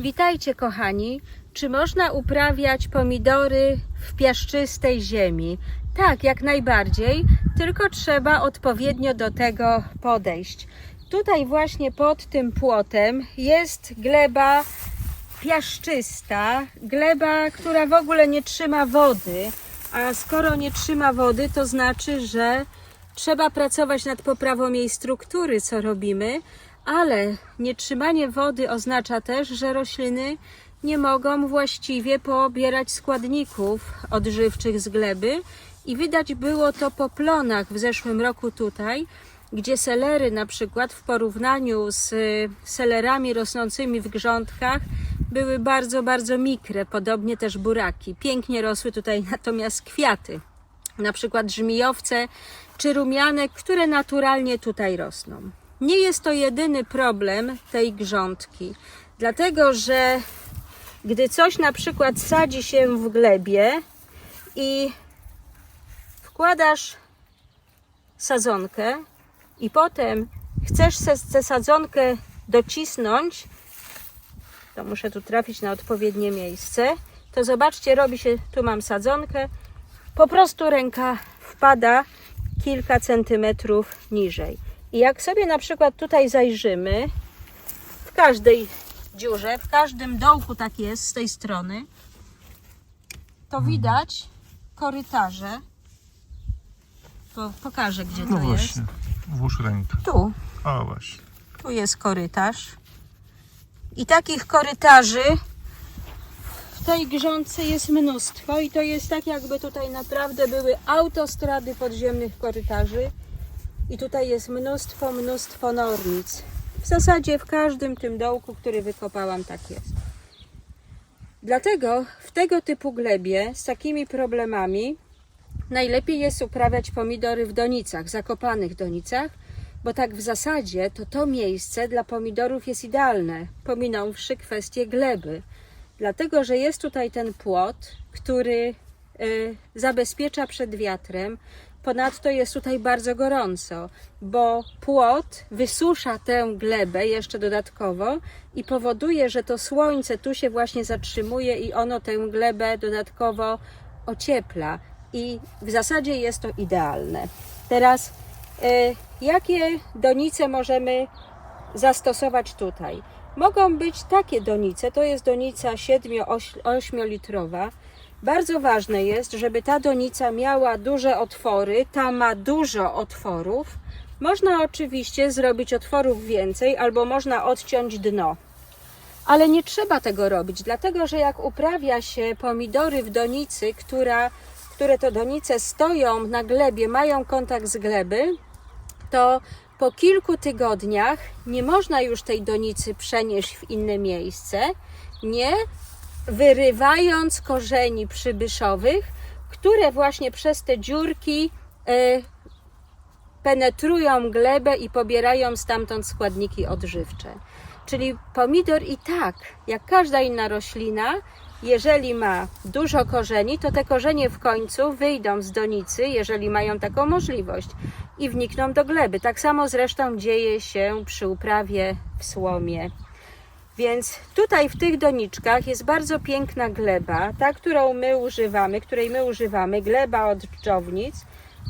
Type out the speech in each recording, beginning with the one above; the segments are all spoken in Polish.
Witajcie kochani. Czy można uprawiać pomidory w piaszczystej ziemi? Tak, jak najbardziej, tylko trzeba odpowiednio do tego podejść. Tutaj właśnie pod tym płotem jest gleba piaszczysta, gleba, która w ogóle nie trzyma wody, a skoro nie trzyma wody, to znaczy, że trzeba pracować nad poprawą jej struktury, co robimy, ale nietrzymanie wody oznacza też, że rośliny nie mogą właściwie pobierać składników odżywczych z gleby i widać było to po plonach w zeszłym roku tutaj, gdzie selery na przykład w porównaniu z y, selerami rosnącymi w grządkach były bardzo, bardzo mikre, podobnie też buraki. Pięknie rosły tutaj natomiast kwiaty, na przykład żmijowce czy rumianek, które naturalnie tutaj rosną. Nie jest to jedyny problem tej grządki, dlatego że gdy coś na przykład sadzi się w glebie i wkładasz sadzonkę i potem chcesz tę sadzonkę docisnąć, to muszę tu trafić na odpowiednie miejsce, to zobaczcie, robi się, tu mam sadzonkę, po prostu ręka wpada kilka centymetrów niżej. I jak sobie na przykład tutaj zajrzymy, w każdej dziurze, w każdym dołku tak jest z tej strony, to widać korytarze. Po, pokażę, gdzie to No jest. właśnie, włóż rękę. Tu, A właśnie. tu jest korytarz. I takich korytarzy w tej grządce jest mnóstwo i to jest tak jakby tutaj naprawdę były autostrady podziemnych korytarzy i tutaj jest mnóstwo, mnóstwo nornic. W zasadzie w każdym tym dołku, który wykopałam tak jest. Dlatego w tego typu glebie z takimi problemami najlepiej jest uprawiać pomidory w donicach, zakopanych donicach, bo tak w zasadzie to to miejsce dla pomidorów jest idealne, pominąwszy kwestię gleby. Dlatego, że jest tutaj ten płot, który y, zabezpiecza przed wiatrem. Ponadto jest tutaj bardzo gorąco, bo płot wysusza tę glebę jeszcze dodatkowo i powoduje, że to słońce tu się właśnie zatrzymuje i ono tę glebę dodatkowo ociepla. I w zasadzie jest to idealne. Teraz, y, jakie donice możemy zastosować tutaj? Mogą być takie donice, to jest donica 7-8 litrowa. Bardzo ważne jest, żeby ta donica miała duże otwory, ta ma dużo otworów. Można oczywiście zrobić otworów więcej, albo można odciąć dno. Ale nie trzeba tego robić, dlatego że jak uprawia się pomidory w donicy, która, które to donice stoją na glebie, mają kontakt z gleby, to po kilku tygodniach nie można już tej donicy przenieść w inne miejsce, nie wyrywając korzeni przybyszowych, które właśnie przez te dziurki e, penetrują glebę i pobierają stamtąd składniki odżywcze. Czyli pomidor i tak, jak każda inna roślina, jeżeli ma dużo korzeni, to te korzenie w końcu wyjdą z donicy, jeżeli mają taką możliwość, i wnikną do gleby. Tak samo zresztą dzieje się przy uprawie w słomie. Więc tutaj w tych doniczkach jest bardzo piękna gleba, ta, którą my używamy, której my używamy, gleba od dżdżownic,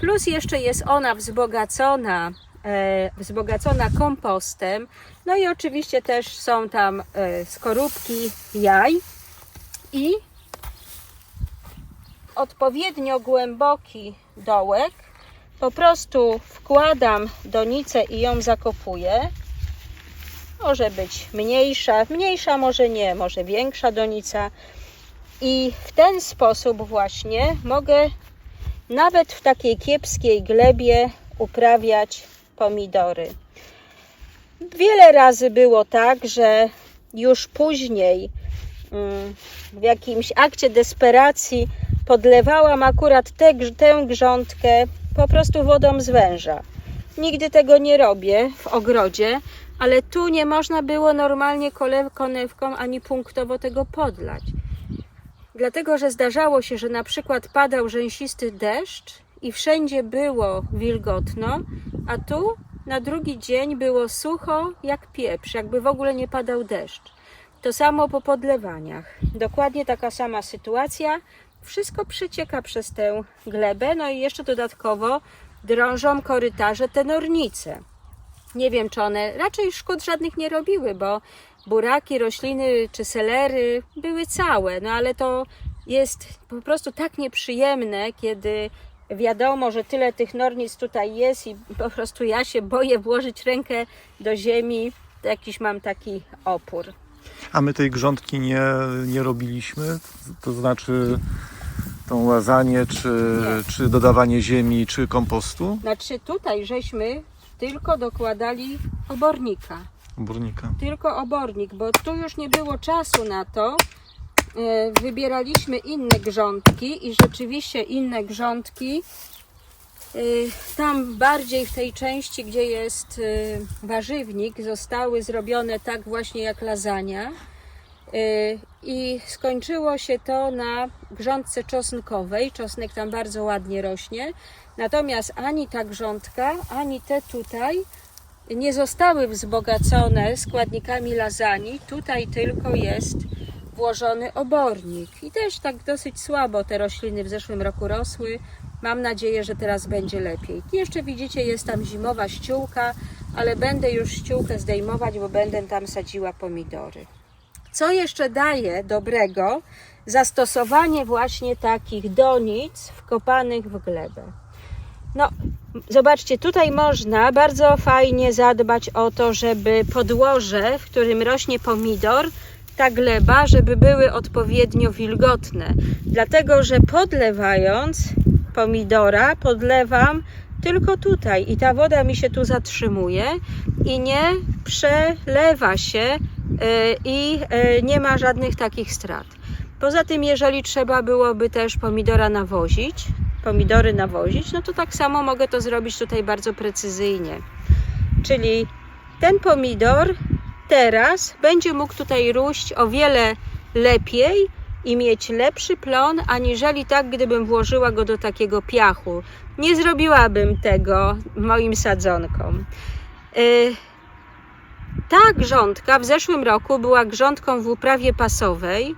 plus jeszcze jest ona wzbogacona, e, wzbogacona kompostem, no i oczywiście też są tam e, skorupki jaj i odpowiednio głęboki dołek. Po prostu wkładam donicę i ją zakopuję. Może być mniejsza, mniejsza może nie, może większa donica. I w ten sposób właśnie mogę nawet w takiej kiepskiej glebie uprawiać pomidory. Wiele razy było tak, że już później mm, w jakimś akcie desperacji podlewałam akurat tę, tę grządkę po prostu wodą z węża. Nigdy tego nie robię w ogrodzie, ale tu nie można było normalnie konewką ani punktowo tego podlać. Dlatego, że zdarzało się, że na przykład padał rzęsisty deszcz i wszędzie było wilgotno, a tu na drugi dzień było sucho jak pieprz, jakby w ogóle nie padał deszcz. To samo po podlewaniach. Dokładnie taka sama sytuacja. Wszystko przecieka przez tę glebę, no i jeszcze dodatkowo drążą korytarze te nornice. Nie wiem, czy one raczej szkód żadnych nie robiły, bo buraki, rośliny czy selery były całe, no ale to jest po prostu tak nieprzyjemne, kiedy wiadomo, że tyle tych nornic tutaj jest i po prostu ja się boję włożyć rękę do ziemi, to jakiś mam taki opór. A my tej grządki nie, nie robiliśmy? To znaczy tą łazanie, czy, Nie. czy dodawanie ziemi, czy kompostu? Znaczy tutaj żeśmy tylko dokładali obornika. Burnika. tylko obornik, bo tu już nie było czasu na to. E, Wybieraliśmy inne grządki i rzeczywiście inne grządki. e, Tam bardziej w tej części, gdzie jest e, warzywnik, zostały zrobione tak właśnie jak lasagna. E, I skończyło się to na grządce czosnkowej. Czosnek tam bardzo ładnie rośnie. Natomiast ani ta grządka, ani te tutaj nie zostały wzbogacone składnikami lasagne. Tutaj tylko jest włożony obornik. I też tak dosyć słabo te rośliny w zeszłym roku rosły. Mam nadzieję, że teraz będzie lepiej. Jeszcze widzicie, jest tam zimowa ściółka, ale będę już ściółkę zdejmować, bo będę tam sadziła pomidory. Co jeszcze daje dobrego? Zastosowanie właśnie takich donic wkopanych w glebę. No, zobaczcie, tutaj można bardzo fajnie zadbać o to, żeby podłoże, w którym rośnie pomidor, ta gleba, żeby były odpowiednio wilgotne. Dlatego, że podlewając pomidora, podlewam tylko tutaj i ta woda mi się tu zatrzymuje i nie przelewa się y, i y, nie ma żadnych takich strat. Poza tym, jeżeli trzeba byłoby też pomidora nawozić, pomidory nawozić, no to tak samo mogę to zrobić tutaj bardzo precyzyjnie. Czyli ten pomidor teraz będzie mógł tutaj róść o wiele lepiej i mieć lepszy plon, aniżeli tak, gdybym włożyła go do takiego piachu. Nie zrobiłabym tego moim sadzonkom. Y, Ta grządka w zeszłym roku była grządką w uprawie pasowej.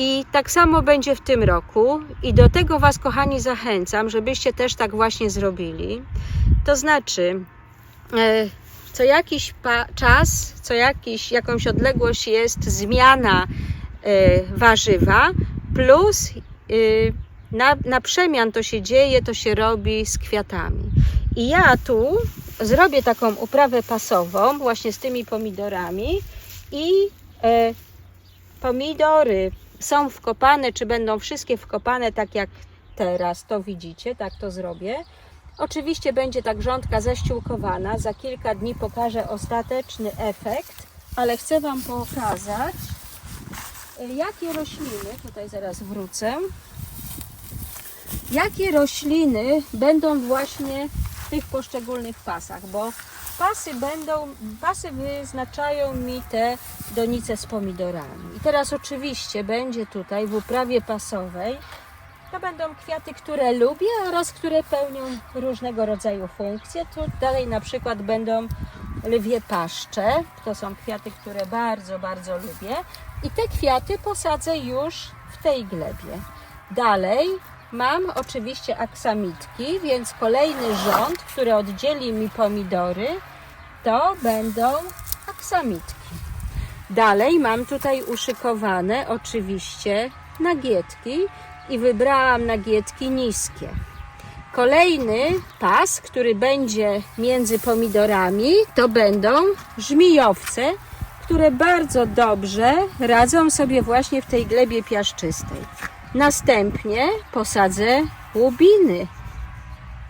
I tak samo będzie w tym roku. I do tego Was, kochani, zachęcam, żebyście też tak właśnie zrobili. To znaczy, e, co jakiś czas, co jakiś, jakąś odległość jest zmiana e, warzywa, plus e, na, na przemian to się dzieje, to się robi z kwiatami. I ja tu zrobię taką uprawę pasową, właśnie z tymi pomidorami i pomidory są wkopane, czy będą wszystkie wkopane tak jak teraz, to widzicie, tak to zrobię. Oczywiście będzie ta grządka ześciółkowana, za kilka dni pokażę ostateczny efekt, ale chcę Wam pokazać, jakie rośliny, tutaj zaraz wrócę, jakie rośliny będą właśnie w tych poszczególnych pasach, bo pasy będą, pasy wyznaczają mi te donice z pomidorami. I teraz oczywiście będzie tutaj w uprawie pasowej to będą kwiaty, które lubię oraz które pełnią różnego rodzaju funkcje. Tu dalej na przykład będą lwie paszcze. To są kwiaty, które bardzo, bardzo lubię. I te kwiaty posadzę już w tej glebie. Dalej mam oczywiście aksamitki, więc kolejny rząd, który oddzieli mi pomidory, to będą aksamitki. Dalej mam tutaj uszykowane oczywiście nagietki i wybrałam nagietki niskie. Kolejny pas, który będzie między pomidorami, to będą żmijowce, które bardzo dobrze radzą sobie właśnie w tej glebie piaszczystej. Następnie posadzę łubiny,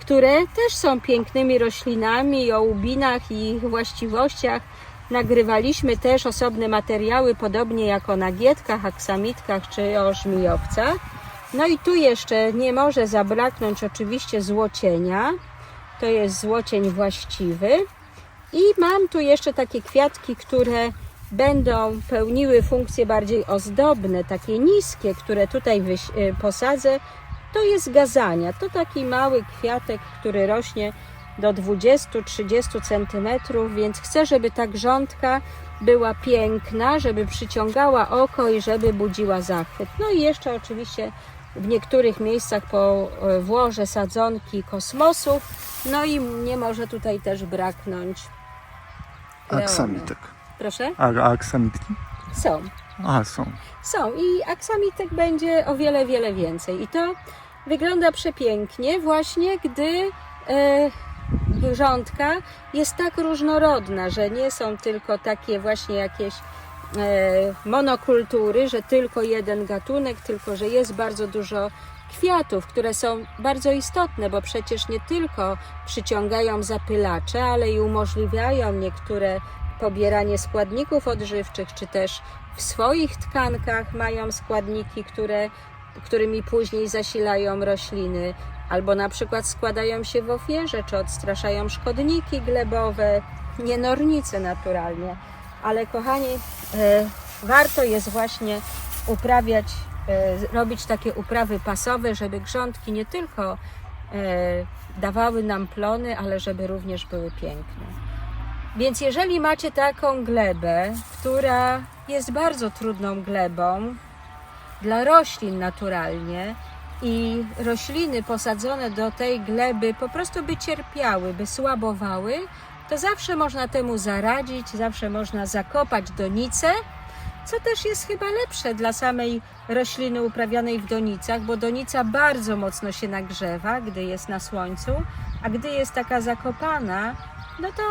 które też są pięknymi roślinami. O łubinach i ich właściwościach nagrywaliśmy też osobne materiały, podobnie jak o nagietkach, aksamitkach czy o żmijowcach. No i tu jeszcze nie może zabraknąć oczywiście złocienia. To jest złocień właściwy. I mam tu jeszcze takie kwiatki, które będą pełniły funkcje bardziej ozdobne, takie niskie, które tutaj y, posadzę. To jest gazania. To taki mały kwiatek, który rośnie do 20-30 cm, więc chcę, żeby ta grządka była piękna, żeby przyciągała oko i żeby budziła zachwyt. No i jeszcze oczywiście w niektórych miejscach po e, włoże sadzonki kosmosów. No i nie może tutaj też braknąć. Aksamitek. Proszę? A, a aksamitki? Są. A, są. Są i aksamitek będzie o wiele, wiele więcej. I to wygląda przepięknie właśnie, gdy e, grządka jest tak różnorodna, że nie są tylko takie właśnie jakieś e, monokultury, że tylko jeden gatunek, tylko że jest bardzo dużo kwiatów, które są bardzo istotne, bo przecież nie tylko przyciągają zapylacze, ale i umożliwiają niektóre pobieranie składników odżywczych, czy też w swoich tkankach mają składniki, które, którymi później zasilają rośliny, albo na przykład składają się w ofierze, czy odstraszają szkodniki glebowe, nienornice naturalnie. Ale kochani, e, warto jest właśnie uprawiać, e, robić takie uprawy pasowe, żeby grządki nie tylko e, dawały nam plony, ale żeby również były piękne. Więc jeżeli macie taką glebę, która jest bardzo trudną glebą dla roślin naturalnie i rośliny posadzone do tej gleby po prostu by cierpiały, by słabowały, to zawsze można temu zaradzić, zawsze można zakopać donicę, co też jest chyba lepsze dla samej rośliny uprawianej w donicach, bo donica bardzo mocno się nagrzewa, gdy jest na słońcu, a gdy jest taka zakopana, no to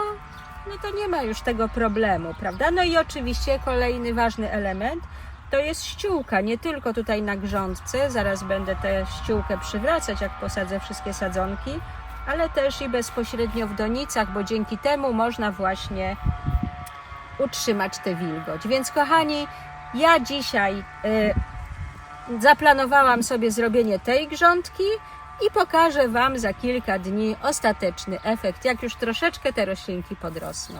no to nie ma już tego problemu, prawda? No i oczywiście kolejny ważny element to jest ściółka, nie tylko tutaj na grządce, zaraz będę tę ściółkę przywracać, jak posadzę wszystkie sadzonki, ale też i bezpośrednio w donicach, bo dzięki temu można właśnie utrzymać tę wilgoć. Więc kochani, ja dzisiaj y, zaplanowałam sobie zrobienie tej grządki i pokażę Wam za kilka dni ostateczny efekt, jak już troszeczkę te roślinki podrosną.